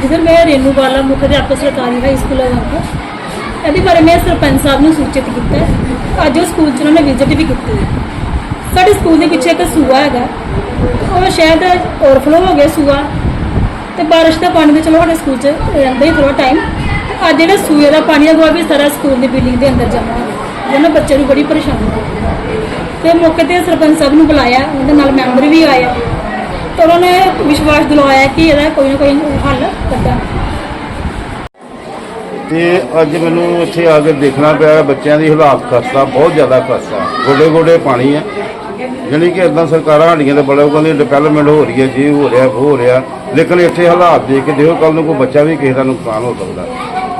ਹਾਂਜੀ ਸਰ ਮੈਂ ਰੇਨੂ ਬਾਲਾ ਮੁੱਖ ਅਧਿਆਪਕ ਸਰਕਾਰੀ ਹਾਈ ਸਕੂਲ ਆਵਾਂਗਾ ਇਹਦੇ ਬਾਰੇ ਮੈਂ ਸਰਪੰਚ ਸਾਹਿਬ ਨੂੰ ਸੂਚਿਤ ਕੀਤਾ ਅੱਜ ਉਹ ਸਕੂਲ 'ਚ ਉਹਨਾਂ ਨੇ ਵਿਜ਼ਿਟ ਵੀ ਕੀਤੀ ਹੈ। ਸਾਡੇ ਸਕੂਲ ਦੇ ਪਿੱਛੇ ਇੱਕ ਸੂਆ ਹੈਗਾ। ਉਹ ਸ਼ਾਇਦ ਓਵਰਫਲੋ ਹੋ ਗਿਆ ਸੂਆ। ਤੇ ਬਾਰਿਸ਼ ਦਾ ਪਾਣੀ ਤੇ ਚਲੋ ਸਾਡੇ ਸਕੂਲ 'ਚ ਰਹਿੰਦਾ ਹੀ ਥੋੜਾ ਟਾਈਮ ਅੱਜ ਜਿਹੜਾ ਸੂਏ ਦਾ ਪਾਣੀ ਹੈਗਾ ਉਹ ਵੀ ਸਾਰਾ ਸਕੂਲ ਦੀ ਬਿਲਡਿੰਗ ਦੇ ਅੰਦਰ ਜਮ੍ਹਾਂ ਹੋ। ਗਿਆ ਜਿਹਨਾਂ ਬੱਚੇ ਨੂੰ ਬੜੀ ਪਰੇਸ਼ਾਨੀ ਹੋਈ ਤੇ ਮੌਕੇ ਤੇ ਸਰਪੰਚ ਸਾਹਿਬ ਨੂੰ ਬੁਲਾਇਆ। ਉਹਦੇ ਨਾਲ ਮੈਂਬਰ ਵੀ ਆਇਆ ਤੇ ਉਹਨਾਂ ਨੇ ਵਿਸ਼ਵਾਸ ਦਿਲਾਇਆ ਕਿ ਇਹਦਾ ਕੋਈ ਨਾ ਕੋਈ ਹੱਲ ਕੱਢਾਂ ਤੇ ਅੱਜ ਮੈਨੂੰ ਇੱਥੇ ਆ ਕੇ ਦੇਖਣਾ ਪਿਆ ਬੱਚਿਆਂ ਦੀ ਹਾਲਾਤ ਖਸਤਾ, ਬਹੁਤ ਜ਼ਿਆਦਾ ਖਸਤਾ। ਗੋਡੇ ਗੋਡੇ ਪਾਣੀ ਹੈ। ਜਾਣੀ ਕਿ ਇਦਾਂ ਸਰਕਾਰਾਂ ਸਾਡੀਆਂ ਦੇ ਬੜੇ ਉਹ ਕਹਿੰਦੇ ਡਿਵੈਲਪਮੈਂਟ ਹੋ ਰਹੀ ਹੈ, ਜੀ ਹੋ ਰਿਹਾ ਹੋ ਰਿਹਾ। ਲੇਕਿਨ ਇੱਥੇ ਹਾਲਾਤ ਦੇਖ ਕੇ ਦੇਖੋ ਕੱਲ ਨੂੰ ਕੋਈ ਬੱਚਾ ਵੀ ਕਿਸੇ ਦਾ ਨੁਕਸਾਨ ਹੋ ਸਕਦਾ।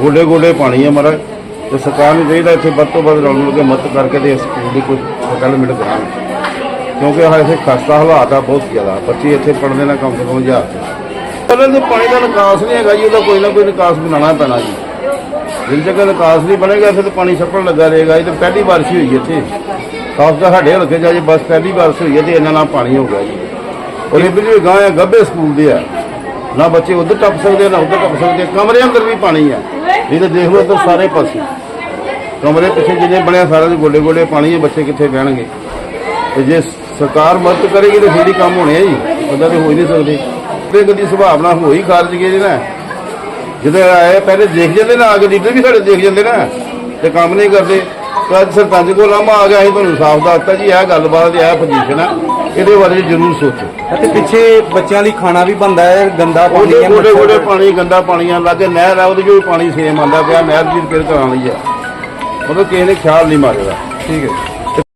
ਗੋਡੇ ਗੋਡੇ ਪਾਣੀ ਹੈ ਮਹਾਰਾਜ। ਤੇ ਸਰਕਾਰ ਨੂੰ ਚਾਹੀਦਾ ਇੱਥੇ ਵੱਧ ਤੋਂ ਵੱਧ ਰਲ ਮਿਲ ਕੇ ਮਦਦ ਕਰਕੇ ਤੇ ਇਸ ਸਕੂਲ ਦੀ ਕੋਈ ਡਿਵੈਲਪਮੈਂਟ ਕਰਾਉਣ। ਕਿਉਂਕਿ ਆਹ ਇੱਥੇ ਖਸਤਾ ਹਾਲਾਤ ਆ, ਬਹੁਤ ਜ਼ਿਆਦਾ। ਬੱਚੇ ਇੱਥੇ ਪੜ੍ਹਦੇ ਨੇ ਕਮ ਸੇ ਕਮ ਹਜ਼ਾਰ ਪਹਿਲਾਂ ਤੇ ਪਾਣੀ ਦਾ ਨਿਕਾਸ ਨਹੀਂ ਹੈਗਾ ਜੀ, ਉਹਦਾ ਕੋਈ ਨਾ ਕੋਈ ਨਿਕਾਸ ਬਣਾਉਣਾ ਪੈਣਾ ਜੀ। ਜਿਸ ਜਗ੍ਹਾ ਨਿਕਾਸ ਨਹੀਂ ਬਣੇਗਾ ਫਿਰ ਤਾਂ ਪਾਣੀ ਛੱਪਣ ਲੱਗਾ ਰਹੇਗਾ। ਇਹ ਤਾਂ ਪਹਿਲੀ ਬਾਰਿਸ਼ ਹੀ ਹੋਈ ਇੱਥੇ। ਖਾਸ ਕਰ ਸਾਡੇ ਹਲਕੇ 'ਚ ਅਜੇ ਬਸ ਪਹਿਲੀ ਬਾਰਿਸ਼ ਹੋਈ ਹੈ ਤੇ ਇਹਨਾਂ ਨਾਲ ਪਾਣੀ ਹੋ ਗਿਆ ਜੀ। ਔਰ ਇਹ ਵੀ ਗਾਂ ਆ, ਗੱਬੇ ਸਕੂਲ ਦੇ ਆ। ਨਾ ਬੱਚੇ ਉੱਧਰ ਟੱਪ ਸਕਦੇ ਨਾ ਉੱਧਰ ਟੱਪ ਸਕਦੇ ਆ। ਕਮਰੇ ਅੰਦਰ ਵੀ ਪਾਣੀ ਆ। ਨਹੀਂ ਤਾਂ ਦੇਖ ਲਓ ਇੱਧਰ ਸਾਰੇ ਪਾਸੇ। ਕਮਰੇ ਪਿੱਛੇ ਜਿਹਨੇ ਬਣਿਆ ਸਾਰਿਆਂ ਦੇ ਗੋਡੇ ਗੋਡੇ ਪਾਣੀ ਹੈ ਬੱਚੇ ਕਿੱਥੇ ਬਹਿਣਗੇ? ਤੇ ਜੇ ਸਰਕਾਰ ਮਦਦ ਕਰੇਗੀ ਤਾਂ ਫੇਰ ਹੀ ਕੰਮ ਹੋਣੇ ਆ ਜੀ। ਉਹਦਾ ਤੇ ਹੋ ਹੀ ਨਹੀਂ ਸਕਦੇ। ਤੇ ਕਦੀ ਸੁਭਾਵਨਾ ਹੋਈ ਖਾਰਜ ਗਏ ਜੀ ਨਾ ਜਦੋਂ ਆਏ ਪਹਿਲੇ ਦੇਖ ਜਾਂਦੇ ਨਾ ਆ ਕੇ ਲੀਡਰ ਵੀ ਸਾਡੇ ਦੇਖ ਜਾਂਦੇ ਨਾ। ਤੇ ਕੰਮ ਨਹੀਂ ਕਰਦੇ। ਤੇ ਅੱਜ ਸਰਪੰਚ ਕੋਲ ਆਮਾ ਆ ਗਿਆ ਅਸੀਂ ਤੁਹਾਨੂੰ ਸਾਫ਼ ਦੱਸਤਾ ਜੀ ਇਹ ਗੱਲਬਾਤ ਇਹ ਪੋਜੀਸ਼ਨ ਆ। ਇਹਦੇ ਬਾਰੇ ਜ਼ਰੂਰ ਸੋਚੋ। ਅਤੇ ਪਿੱਛੇ ਬੱਚਿਆਂ ਲਈ ਖਾਣਾ ਵੀ ਬੰਦਾ ਹੈ ਗੰਦਾ ਪਾਣੀ ਉਹਦੇ ਹੈ ਗੋਡੇ ਗੋਡੇ ਪਾਣੀ ਗੰਦਾ ਪਾਣੀ ਆ ਲੱਗੇ ਨਹਿਰ ਆ ਉਹਦੇ ਵੀ ਪਾਣੀ ਸੇਮ ਆਉਂਦਾ ਪਿਆ ਨਹਿਰ ਦੀ ਰਿਪੇਅਰ ਕਰਾਉਣ ਆ। ਮਤਲਬ ਕਿਸੇ ਨੇ ਖਿਆਲ ਨਹੀਂ ਮਾਰਿਆ। ਠੀਕ ਹੈ।